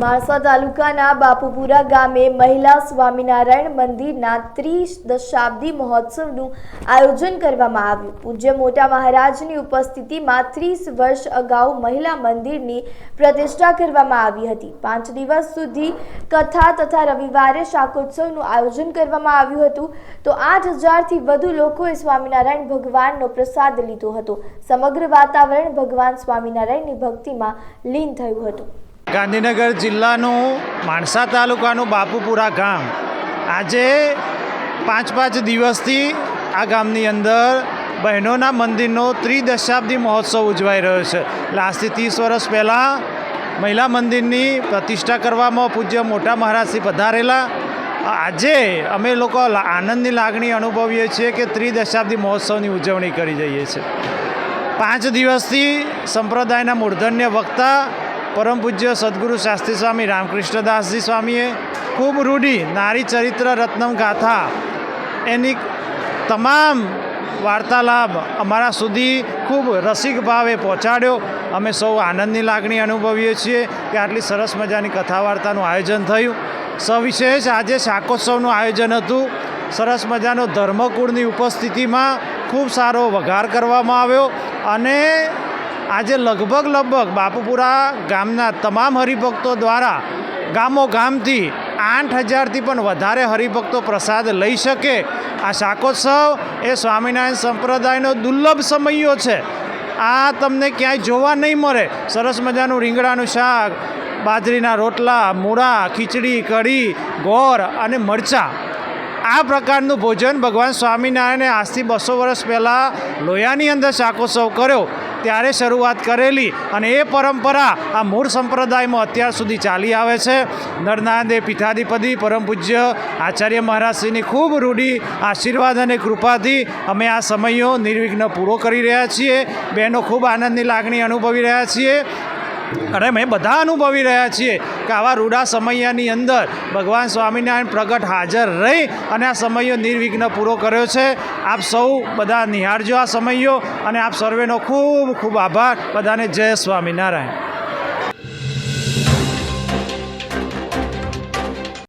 માણસા તાલુકાના બાપુપુરા ગામે મહિલા સ્વામિનારાયણ મંદિરના ત્રીસ દશાબ્દી મહોત્સવનું આયોજન કરવામાં આવ્યું. પૂજ્ય મોટા મહારાજની ઉપસ્થિતિમાં ત્રીસ વર્ષ અગાઉ મહિલા મંદિરની પ્રતિષ્ઠા કરવામાં આવી હતી. પાંચ દિવસ સુધી કથા તથા રવિવારે શાકોત્સવનું આયોજન કરવામાં આવ્યું હતું. તો આઠ હજારથી વધુ લોકોએ સ્વામિનારાયણ ભગવાનનો પ્રસાદ લીધો હતો. સમગ્ર વાતાવરણ ભગવાન સ્વામિનારાયણની ભક્તિમાં લીન થયું હતું. ગાંધીનગર જિલ્લાનું માણસા તાલુકાનું બાપુપુરા ગામ. આજે પાંચ પાંચ દિવસથી આ ગામની અંદર બહેનોના મંદિરનો ત્રિદશાબ્દી મહોત્સવ ઉજવાઈ રહ્યો છે. આજથી ત્રીસ વર્ષ પહેલાં મહિલા મંદિરની પ્રતિષ્ઠા કરવામાં પૂજ્ય મોટા મહારાજથી પધારેલા. આજે અમે લોકો આનંદની લાગણી અનુભવીએ છીએ કે ત્રિદશાબ્દી મહોત્સવની ઉજવણી કરી જઈએ છીએ. પાંચ દિવસથી સંપ્રદાયના મૂર્ધન્ય વક્તા પરમ પૂજ્ય સદગુરુ શાસ્ત્રી સ્વામી રામકૃષ્ણદાસજી સ્વામીએ ખૂબ રૂઢી નારી ચરિત્ર રત્નમ ગાથા એની તમામ વાર્તાલાપ અમારા સુધી ખૂબ રસિક ભાવે પહોંચાડ્યો. અમે સૌ આનંદની લાગણી અનુભવીએ છીએ કે આટલી સરસ મજાની કથા વાર્તાનું આયોજન થયું. સવિશેષ આજે શાકોત્સવનું આયોજન હતું. સરસ મજાનો ધર્મકુળની ઉપસ્થિતિમાં ખૂબ સારો વઘાર કરવામાં આવ્યો અને આજે લગભગ લગભગ બાપુપુરા ગામના તમામ હરિભક્તો દ્વારા ગામો ગામથી આઠ હજારથી પણ વધારે હરિભક્તો પ્રસાદ લઈ શકે. આ શાકોત્સવ એ સ્વામિનારાયણ સંપ્રદાયનો દુર્લભ સમયો છે. આ તમને ક્યાંય જોવા નહીં મળે. સરસ મજાનું રીંગણાનું શાક, બાજરીના રોટલા, મૂળા, ખીચડી, કઢી, ગોળ અને મરચાં. આ પ્રકારનું ભોજન ભગવાન સ્વામિનારાયણે આજથી બસો વર્ષ પહેલાં લોયાની અંદર શાકોત્સવ કર્યો. ત્યારે શરૂઆત કરેલી અને એ પરંપરા આ મૂળ સંપ્રદાયમાં અત્યાર સુધી ચાલી આવે છે. નરનાદે પીઠાધિપતિ, પરમ પૂજ્ય આચાર્ય મહારાજશ્રીની ખૂબ રૂઢી, આશીર્વાદ અને કૃપાથી અમે આ સમયો નિર્વિઘ્ન પૂરો કરી રહ્યા છીએ. બહેનો ખૂબ આનંદની લાગણી અનુભવી રહ્યા છીએ. અને અમે બધા અનુભવી રહ્યા છીએ કે આવા રૂડા સમયની અંદર ભગવાન સ્વામિનારાયણ પ્રગટ હાજર રહી અને આ સમયો નિર્વિઘ્ન પૂરો કર્યો છે. આપ સૌ બધા નિહાળજો આ સમયો અને આપ સર્વેનો ખૂબ ખૂબ આભાર. બધાને જય સ્વામિનારાયણ.